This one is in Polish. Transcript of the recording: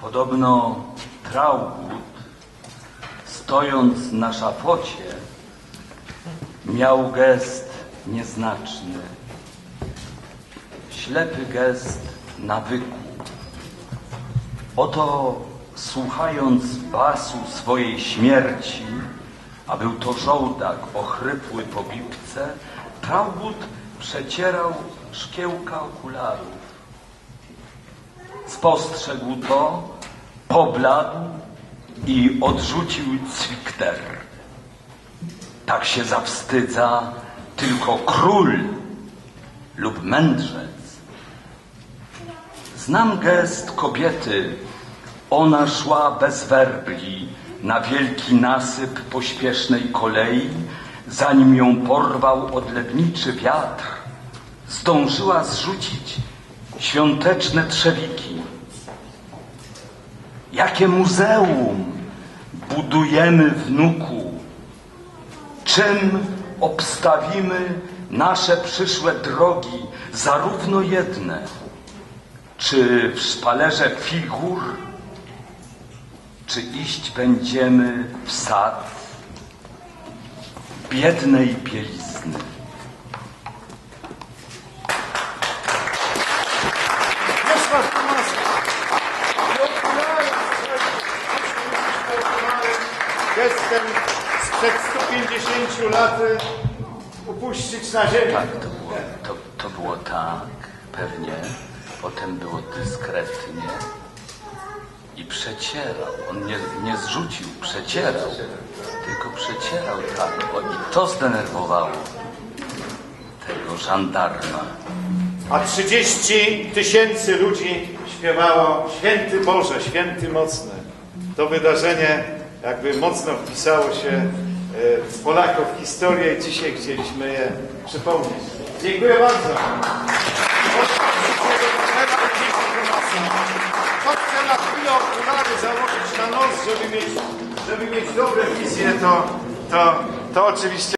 Podobno Traugud, stojąc na szafocie, miał gest nieznaczny. Ślepy gest nawyku. Oto słuchając basu swojej śmierci, a był to żołdak ochrypły po bibce, Traugud przecierał szkiełka okularów. Spostrzegł to, pobladł i odrzucił cwikter. Tak się zawstydza tylko król lub mędrzec. Znam gest kobiety. Ona szła bez werbli na wielki nasyp pośpiesznej kolei, zanim ją porwał odlewniczy wiatr. Zdążyła zrzucić świąteczne trzewiki. Jakie muzeum budujemy wnuku? Czym obstawimy nasze przyszłe drogi, zarówno jedne, czy w szpalerze figur, czy iść będziemy w sad biednej bielizny Tomaszek. I okulary, słuchajcie, okulary gestem sprzed 150 lat upuścić na ziemię. Tak, to było, to, to było tak, pewnie. Potem było dyskretnie i przecierał. On nie, nie zrzucił, przecierał. Tylko przecierał tak. I to zdenerwowało tego żandarma. A 30 tysięcy ludzi śpiewało Święty Boże, Święty Mocny. To wydarzenie jakby mocno wpisało się e, w Polaków w historię i dzisiaj chcieliśmy je przypomnieć. Dziękuję bardzo. Chce na chwilę okulary założyć na nos, żeby mieć, żeby mieć dobre wizje, to, to, to oczywiście